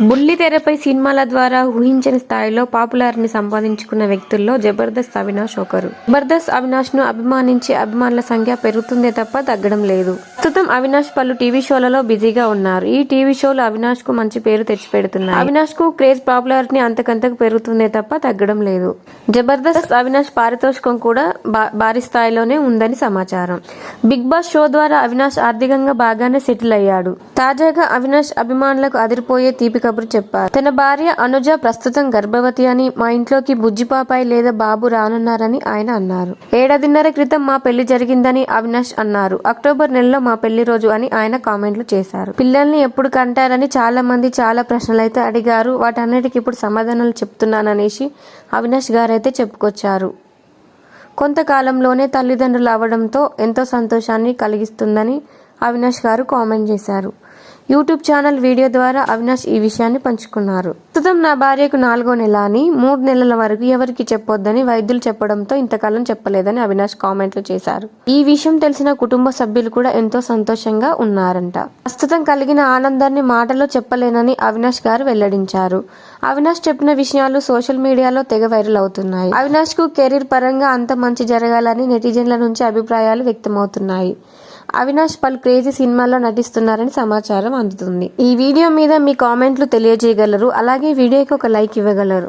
బుల్లి తెరపై సినిమాల ద్వారా ఊహించని స్థాయిలో పాపులారిటీ సంపాదించుకున్న వ్యక్తుల్లో జబర్దస్త్ అవినాష్ ఒకరు. జబర్దస్త్ అవినాష్ను అభిమానించే అభిమానుల సంఖ్య పెరుగుతుందే తప్ప తగ్గడం లేదు. ప్రస్తుతం అవినాష్ పలు టీవీ షోలలో బిజీగా ఉన్నారు. ఈ టీవీ షోలు అవినాష్కు మంచి పేరు తెచ్చిపెడుతున్నాయి. అవినాష్కు క్రేజ్ పాపులారిటీ అంతకంతకు పెరుగుతుందే తప్ప తగ్గడం లేదు. జబర్దస్త్ అవినాష్ పారితోషికం కూడా భారీ స్థాయిలోనే ఉందని సమాచారం. బిగ్ బాస్ షో ద్వారా అవినాష్ ఆర్థికంగా బాగానే సెటిల్ అయ్యాడు. తాజాగా అవినాష్ అభిమానులకు అదిరిపోయే తీపి కబురు చెప్పారు. తన భార్య అనుజ ప్రస్తుతం గర్భవతి అని మా ఇంట్లోకి బుజ్జిపాపాయి లేదా బాబు రానున్నారని ఆయన అన్నారు. ఏడాదిన్నర క్రితం మా పెళ్ళి జరిగిందని అవినాష్ అన్నారు. అక్టోబర్ నెలలో మా పెళ్ళి రోజు అని ఆయన కామెంట్లు చేశారు. పిల్లల్ని ఎప్పుడు కంటారని చాలా మంది చాలా ప్రశ్నలైతే అడిగారు. వాటన్నిటికి ఇప్పుడు సమాధానాలు చెప్తున్నాననేసి అవినాష్ గారైతే చెప్పుకొచ్చారు. కొంతకాలంలోనే తల్లిదండ్రులు అవడంతో ఎంతో సంతోషాన్ని కలిగిస్తుందని అవినాష్ గారు కామెంట్ చేశారు. యూట్యూబ్ ఛానల్ వీడియో ద్వారా అవినాష్ ఈ విషయాన్ని పంచుకున్నారు. ప్రస్తుతం నా భార్యకు నాలుగో నెల అని మూడు నెలల వరకు ఎవరికి చెప్పొద్దని వైద్యులు చెప్పడంతో ఇంతకాలం చెప్పలేదని అవినాష్ కామెంట్లు చేశారు. ఈ విషయం తెలిసిన కుటుంబ సభ్యులు కూడా ఎంతో సంతోషంగా ఉన్నారంట. ప్రస్తుతం కలిగిన ఆనందాన్ని మాటలో చెప్పలేనని అవినాష్ గారు వెల్లడించారు. అవినాష్ చెప్పిన విషయాలు సోషల్ మీడియాలో తెగ వైరల్ అవుతున్నాయి. అవినాష్కు కెరీర్ పరంగా అంత మంచి జరగాలని నెటిజన్ల నుంచి అభిప్రాయాలు వ్యక్తమవుతున్నాయి. అవినాష్ పలు క్రేజీ సినిమాల్లో నటిస్తున్నారని సమాచారం అందుతుంది. ఈ వీడియో మీద మీ కామెంట్లు తెలియజేయగలరు. అలాగే అలాగే వీడియోకి ఒక లైక్ ఇవ్వగలరు.